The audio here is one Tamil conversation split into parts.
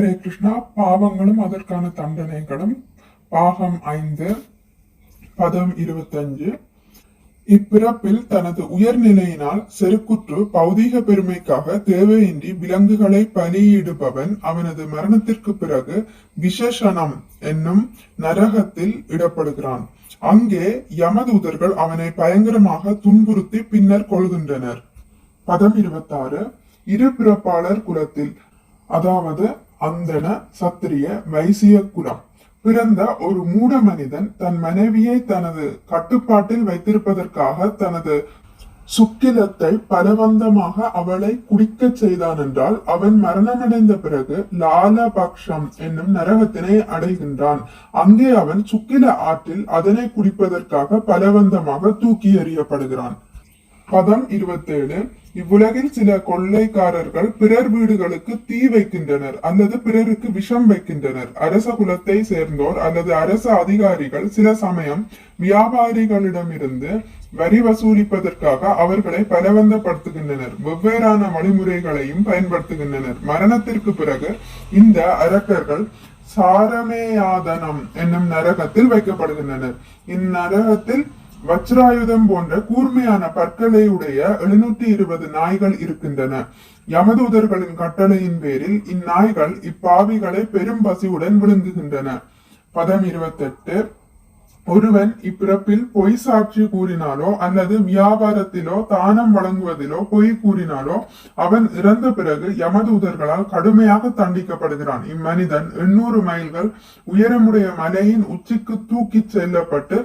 ஹரே கிருஷ்ணா. பாவங்களும் அதற்கான தண்டனைகளும். பாகம் ஐந்து பதம் இருபத்தஞ்சு. இப்பிறப்பில் தனது உயர்நிலையினால் செருக்குற்று பௌதீக பெருமைக்காக தேவையின்றி விலங்குகளை பலியிடுபவன் அவனது மரணத்திற்கு பிறகு விசேஷனம் என்னும் நரகத்தில் இடப்படுகிறான். அங்கே யமதூதர்கள் அவனை பயங்கரமாக துன்புறுத்தி பின்னர் கொள்கின்றனர் பதம் இருபத்தாறு. இரு பிறப்பாளர் குலத்தில் அதாவது அந்தன சத்திரிய வைசிய குலம். பிறந்த ஒரு மூட மனிதன் தன் மனைவியை தனது கட்டுப்பாட்டில் வைத்திருப்பதற்காக தனது சுக்கிலத்தை பலவந்தமாக அவளை குடிக்கச் செய்தான் என்றால் அவன் மரணமடைந்த பிறகு லாலபக்ஷம் என்னும் நரகத்தினை அடைகின்றான். அங்கே அவன் சுக்கில ஆற்றில் அதனை குடிப்பதற்காக பலவந்தமாக தூக்கி எறியப்படுகிறான். பதம் இருபத்தேழு. இவ்வுலகில் சில கொள்ளைக்காரர்கள் பிறர் வீடுகளுக்கு தீ வைக்கின்றனர் அல்லது பிறருக்கு விஷம் வைக்கின்றனர். அரச குலத்தை சேர்ந்தோர் அல்லது அரச அதிகாரிகள் சில சமயம் வியாபாரிகளிடமிருந்து வரி வசூலிப்பதற்காக அவர்களை பலவந்தப்படுத்துகின்றனர். வெவ்வேறான வழிமுறைகளையும் பயன்படுத்துகின்றனர். மரணத்திற்கு பிறகு இந்த அரக்கர்கள் சாரமேயாதனம் என்னும் நரகத்தில் வைக்கப்படுகின்றனர். இந்நரகத்தில் வஜ்ராயுதம் போன்ற கூர்மையான பற்களை உடைய எழுநூற்றி இருபது நாய்கள் இருக்கின்றன. யமதூதர்களின் கட்டளையின் பேரில் இந்நாய்கள் இப்பாவிகளை பெரும் பசியுடன் விழுங்குகின்றன. பதம் இருபத்தெட்டு. ஒருவன் இப்பிறப்பில் பொய் சாட்சி கூறினாலோ அல்லது வியாபாரத்திலோ தானம் வழங்குவதிலோ பொய் கூறினாலோ அவன் இறந்த பிறகு யமதூதர்களால் கடுமையாக தண்டிக்கப்படுகிறான். இம்மனிதன் எண்ணூறு மைல்கள் உயரமுடைய மலையின் உச்சிக்கு தூக்கிச் செல்லப்பட்டு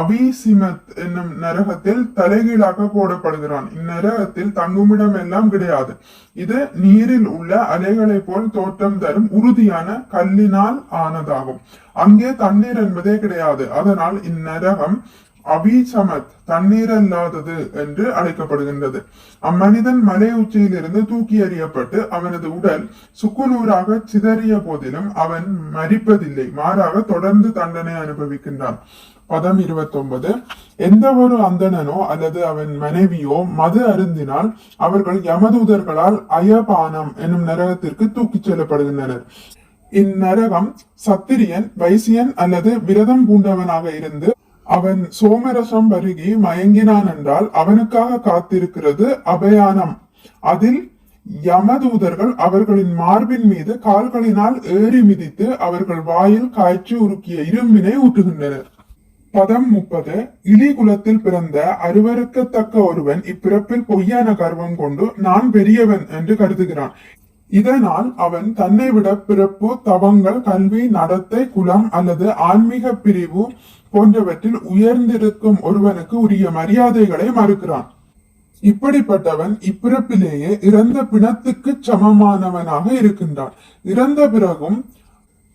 அபிசிமத் என்னும் நரகத்தில் தலைகீழாக போடப்படுகிறான். இந்நரகத்தில் தங்குமிடம் எல்லாம் கிடையாது. இது நீரில் உள்ள அலைகளை போல் தோற்றம் தரும் உறுதியான கல்லினால் ஆனதாகும். அங்கே தண்ணீர் என்பதே கிடையாது. அதனால் இந்நரகம் அபிசமத் தண்ணீர் அல்லாதது என்று அழைக்கப்படுகின்றது. அம்மனிதன் மலை உச்சியிலிருந்து தூக்கி எறியப்பட்டு அவனது உடல் சுக்குநூறாக சிதறிய போதிலும் அவன் மரிப்பதில்லை. மாறாக தொடர்ந்து தண்டனை அனுபவிக்கின்றான். பதம் இருபத்தொன்பது. எந்த ஒரு அந்தணனோ அல்லது அவன் மனைவியோ மது அருந்தினால் அவர்கள் யமதூதர்களால் அயபானம் என்னும் நரகத்திற்கு தூக்கிச் செல்லப்படுகின்றனர். இந்நரகம் சத்திரியன் வைசியன் அல்லது விரதம் பூண்டவனாக இருந்து அவன் சோமரசம் பருகி மயங்கினான் என்றால் அவனுக்காக காத்திருக்கிறது அபயானம். அதில் யமதூதர்கள் அவர்களின் மார்பின் மீது கால்களினால் ஏறி மிதித்து அவர்கள் வாயில் காய்ச்சி உருக்கிய இரும்பினை ஊட்டுகின்றனர் பதம் முப்பது. இலி குலத்தில் பிறந்த அருவருக்கத்தக்க ஒருவன் இப்பிறப்பில் பொய்யான கர்வம் கொண்டு நான் பெரியவன் என்று கருதுகிறான். இதனால் அவன் தன்னை விட பிறப்பு தவங்கள் கல்வி நடத்தை குலம் அல்லது ஆன்மீக பிரிவு போன்றவற்றில் உயர்ந்திருக்கும் ஒருவனுக்கு உரிய மரியாதைகளை மறுக்கிறான். இப்படிப்பட்டவன் இப்பிறப்பிலேயே இறந்த பிணத்துக்கு சமமானவனாக இருக்கின்றான். இறந்த பிறகும்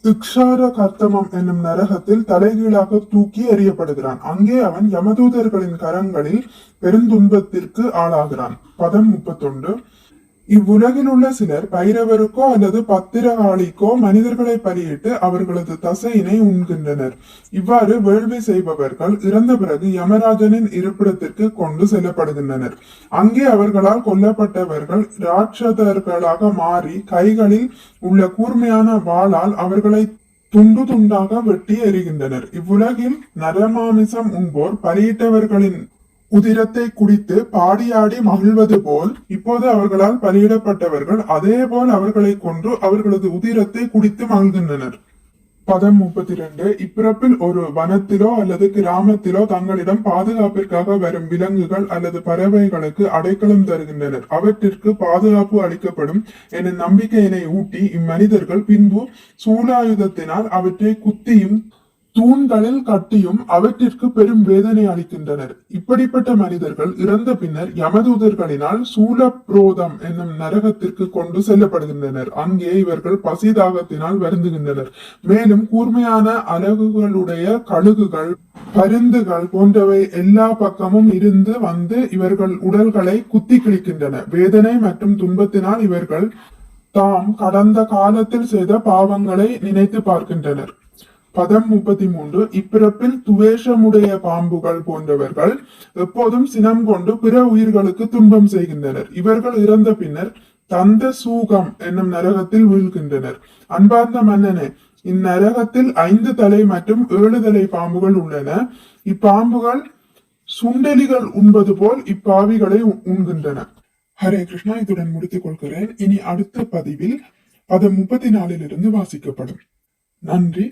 திக்ஷார கர்த்தமம் என்னும் நரகத்தில் தலைகீழாக தூக்கி எறியப்படுகிறான். அங்கே அவன் யமதூதர்களின் கரங்களில் பெருந்துன்பத்திற்கு ஆளாகிறான். பதம் முப்பத்தொன்று. இவ்வுலகில் உள்ள சிலர் பைரவருக்கோ அல்லது பத்திரகாளிக்கோ மனிதர்களை பலியிட்டு அவர்களது தசையினை உண்கின்றனர். இவ்வாறு வேள்வி செய்பவர்கள் இறந்த பிறகு யமராஜனின் இருப்பிடத்திற்கு கொண்டு செல்லப்படுகின்றனர். அங்கே அவர்களால் கொல்லப்பட்டவர்கள் ராட்சதர்களாக மாறி கைகளில் உள்ள கூர்மையான வாளால் அவர்களை துண்டு துண்டாக வெட்டி எறிகின்றனர். இவ்வுலகில் நரமாமிசம் உண்போர் பலியிட்டவர்களின் உதிரத்தை குடித்து பாடியாடி மகிழ்வது போல் இப்போது அவர்களால் பலியிடப்பட்டவர்கள் அதே போல் அவர்களை கொன்று அவர்களது உதிரத்தை குடித்து மகிழ்கின்றனர். பதம் முப்பத்தி ரெண்டு இப்பிறப்பில் ஒரு வனத்திலோ அல்லது கிராமத்திலோ தங்களிடம் பாதுகாப்பிற்காக வரும் விலங்குகள் அல்லது பறவைகளுக்கு அடைக்கலம் தருகின்றனர். அவற்றிற்கு பாதுகாப்பு அளிக்கப்படும் என நம்பிக்கையினை ஊட்டி இம்மனிதர்கள் பின்பு சூலாயுதத்தினால் அவற்றை குத்தியும் தூண்களில் கட்டியும் அவற்றிற்கு பெரும் வேதனை அளிக்கின்றனர். இப்படிப்பட்ட மனிதர்கள் இறந்த பின்னர் யமதூதர்களினால் சூலப்ரோதம் என்னும் நரகத்திற்கு கொண்டு செல்லப்படுகின்றனர். அங்கே இவர்கள் பசிதாகத்தினால் வருந்துகின்றனர். மேலும் கூர்மையான அலகுகளுடைய கழுகுகள் பருந்துகள் போன்றவை எல்லா பக்கமும் இருந்து வந்து இவர்கள் உடல்களை குத்தி கிழிக்கின்றன வேதனை மற்றும் துன்பத்தினால் இவர்கள் தாம் கடந்த காலத்தில் செய்த பாவங்களை நினைத்து பார்க்கின்றனர். பதம் முப்பத்தி மூன்று இப்பிறப்பில் துவேஷமுடைய பாம்புகள் போன்றவர்கள் எப்போதும் சினம் கொண்டு பிற உயிர்களுக்கு துன்பம் செய்கின்றனர். இவர்கள் இறந்த பின்னர் தந்த சூகம் என்னும் நரகத்தில் வீழ்கின்றனர். அன்பார்ந்த மன்னனே இந்நரகத்தில் ஐந்து தலை மற்றும் ஏழு தலை பாம்புகள் உள்ளன. இப்பாம்புகள் சுண்டலிகள் உண்பது போல் இப்பாவிகளை உண்கின்றன. ஹரே கிருஷ்ணா இத்துடன் முடித்துக் கொள்கிறேன். இனி அடுத்த பதிவில் பதம் முப்பத்தி நாலிலிருந்து வாசிக்கப்படும். நன்றி.